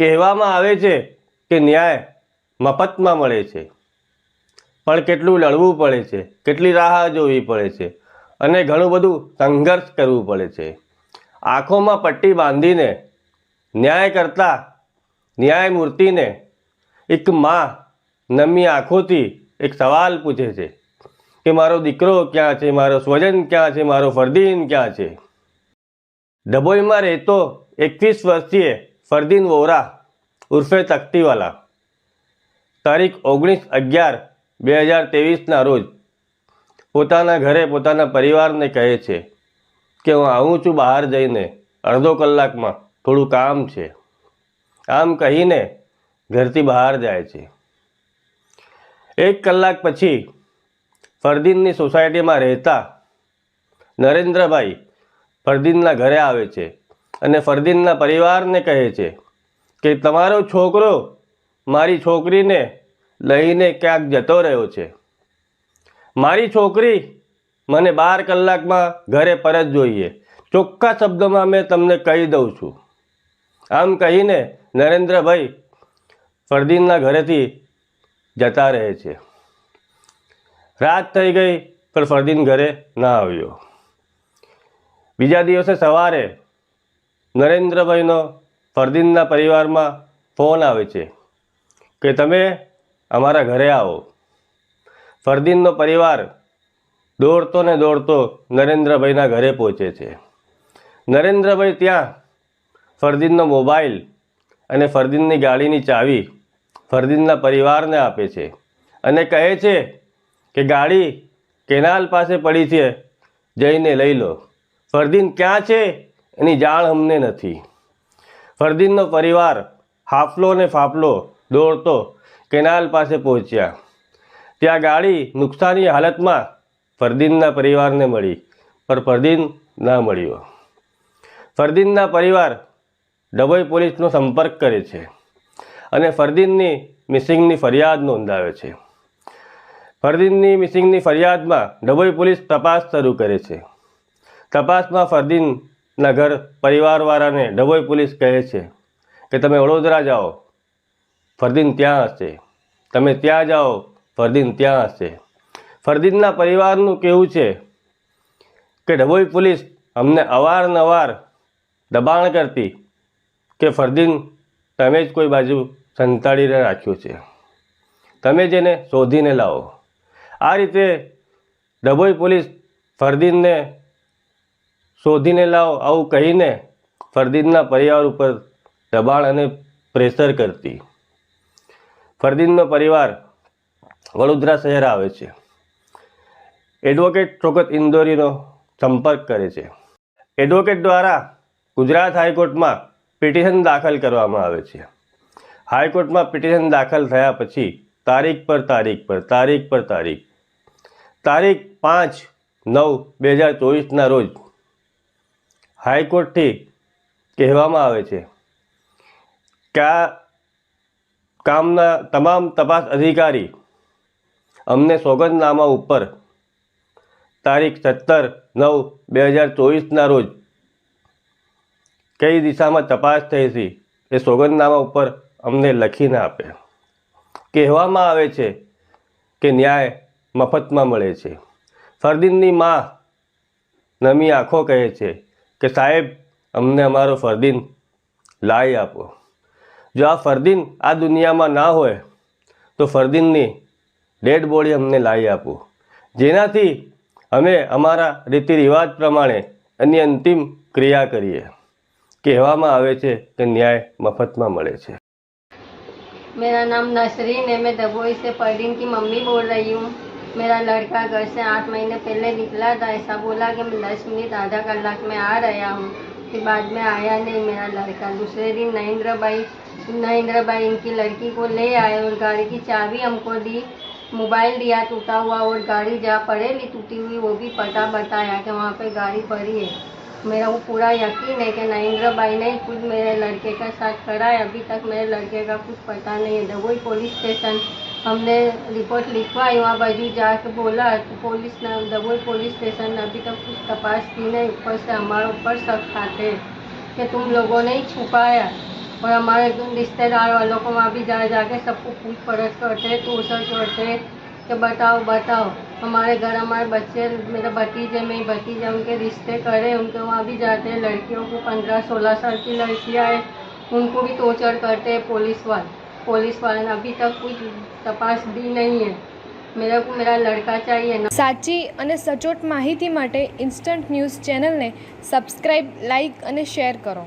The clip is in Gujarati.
કહેવામાં આવે છે કે ન્યાય મફતમાં મળે છે. પણ કેટલું લડવું પડે છે, કેટલી રાહ જોવી પડે છે અને ઘણું બધું સંઘર્ષ કરવું પડે છે. આંખોમાં પટ્ટી બાંધીને, ન્યાય કરતા ન્યાયમૂર્તિને એક માં નમી આંખોથી એક સવાલ પૂછે છે કે મારો દીકરો ક્યાં છે, મારો સ્વજન ક્યાં છે, મારો ફરદીન ક્યાં છે? ડભોઈમાં રહેતો એકવીસ વર્ષીય ફરદીન વોરા ઉર્ફે તકતીવાલા તારીખ ઓગણીસ અગિયાર બે હજાર ત્રેવીસના રોજ પોતાના ઘરે પોતાના પરિવારને કહે છે કે હું આવું છું બહાર જઈને અડધો કલાકમાં. થોડું કામ છે. આમ કહીને ઘરથી બહાર જાય છે. એક કલાક પછી ફરદીનની સોસાયટીમાં રહેતા નરેન્દ્રભાઈ ફરદીનના ઘરે આવે છે. અને ફરદીનના પરિવારને કહે છે કે તમારો છોકરો મારી છોકરીને લઈને ક્યાંક જતો રહ્યો છે. મારી છોકરી મને બાર કલાકમાં ઘરે પરત જોઈએ. ચોખ્ખા શબ્દોમાં મેં તમને કહી દઉં છું. આમ કહીને નરેન્દ્રભાઈ ફરદીનના ઘરેથી જતા રહે છે. રાત થઈ ગઈ પણ ફરદીન ઘરે ના આવ્યો. બીજા દિવસે સવારે નરેન્દ્રભાઈનો ફરદીનના પરિવારમાં ફોન આવે છે કે તમે અમારા ઘરે આવો. ફરદીનનો પરિવાર દોડતો ને દોડતો નરેન્દ્રભાઈના ઘરે પહોંચે છે. નરેન્દ્રભાઈ ત્યાં ફરદીનનો મોબાઈલ અને ફરદીનની ગાડીની ચાવી ફરદીનના પરિવારને આપે છે અને કહે છે કે ગાડી કેનાલ પાસે પડી છે, જઈને લઈ લો. ફરદીન ક્યાં છે? એની જાણ અમને નથી. ફરદીનનો પરિવાર હાફલો ને ફાફલો દોડતો કેનાલ પાસે પહોંચ્યા. ત્યાં ગાડી નુકસાની હાલતમાં ફરદીનના પરિવારને મળી, પણ ફરદીન ના મળ્યો. ફરદીનના પરિવાર ડભોઈ પોલીસનો સંપર્ક કરે છે અને ફરદીનની મિસિંગની ફરિયાદ નોંધાવે છે. ફરદીનની મિસિંગની ફરિયાદમાં ડભોઈ પોલીસ તપાસ શરૂ કરે છે. તપાસમાં ફરદીનના ઘર પરિવારવાળાને ડભોઈ પોલીસ કહે છે કે તમે વડોદરા જાઓ, ફરદીન ત્યાં હશે. તમે ત્યાં જાઓ, ફરદીન ત્યાં હશે. ફરદીનના પરિવારનું કહેવું છે કે ડભોઈ પોલીસ અમને અવારનવાર દબાણ કરતી કે ફરદીન, તમે જ કોઈ બાજુ સંતાડીને રાખ્યું છે. તમે જેને શોધીને લાવો. આ રીતે ડભોઈ પોલીસ ફરદીનને શોધીને લાવો. આવું કહીને ફરદીનના પરિવાર ઉપર દબાણ અને પ્રેશર કરતી. ફરદીનનો પરિવાર વડોદરા શહેર આવે છે. એડવોકેટ ચોકત ઇન્દોરીનો સંપર્ક કરે છે. એડવોકેટ દ્વારા ગુજરાત હાઈકોર્ટમાં પિટિશન દાખલ કરવામાં આવે છે. હાઈકોર્ટમાં પિટિશન દાખલ થયા પછી તારીખ પર તારીખ પર તારીખ પર તારીખ. તારીખ પાંચ નવ બે હજાર ચોવીસના રોજ હાઈકોર્ટથી કહેવામાં આવે છે કે આ કામના તમામ તપાસ અધિકારી અમને સોગંદનામા ઉપર તારીખ સત્તર નવ બે હજાર ચોવીસના રોજ કઈ દિશામાં તપાસ થઈ હતી એ સોગંદનામા ઉપર અમને લખીને આપે. કહેવામાં આવે છે કે ન્યાય મફતમાં મળે છે. ફરદીનની મા નમી આંખો કહે છે કે સાહેબ અમને અમારો ફરદીન લાવી આપો જો આ ફરદીન આ દુનિયામાં ના હોય તો ફરદીનની ડેડ બોડી અમને લાવી આપો જેનાથી અમે અમારા રીતિ રિવાજ પ્રમાણે એની અંતિમ ક્રિયા કરીએ કહેવામાં આવે છે કે ન્યાય મફતમાં મળે છે मेरा नाम नसरीन है मैं दबोई से परवीन की मम्मी बोल रही हूँ मेरा लड़का घर से आठ महीने पहले निकला था। ऐसा बोला कि मैं दस मिनट आधा कलाक में आ रहा हूँ, फिर बाद में आया नहीं। मेरा लड़का दूसरे दिन नरेंद्र भाई नरेंद्र भाई इनकी लड़की को ले आए और गाड़ी की चाबी हमको दी। मोबाइल दिया, टूटा हुआ और गाड़ी जहाँ पड़ेली टूटी हुई, वो भी पता बताया कि वहाँ पे गाड़ी पड़ी है। मेरा वो पूरा यकीन है कि नरेंद्र भाई ने खुद मेरे लड़के का साथ खड़ा है। अभी तक मेरे लड़के का कुछ पता नहीं है। दवोई पुलिस स्टेशन हमने रिपोर्ट लिखवाई वहाँ बाजू जाके बोला तो पुलिस ने दवोई पुलिस स्टेशन ने अभी तक कुछ तपास की नहीं, ऊपर से हमारे ऊपर शक खाते कि तुम लोगों ने ही छुपाया। और हमारे रिश्तेदार वालों को वहाँ भी जा जाके सबको पूछ परछ करते तोसर करते कि बताओ बताओ, हमारे घर, हमारे बच्चे, मेरे भतीजे, मेरी भतीजा उनके रिश्ते करे, उनके वहाँ भी जाते हैं, लड़कियों को पंद्रह सोलह साल की लड़कियाँ हैं, उनको भी टोर्चर करते हैं पुलिस वाले। पुलिस वाले ने अभी तक कुछ तपास दी नहीं है मेरे को मेरा लड़का चाहिए ना સાચી અને સચોટ માહિતી માટે ઇન્સ્ટન્ટ ન્યૂઝ ચેનલને સબસ્ક્રાઇબ લાઇક અને શેર કરો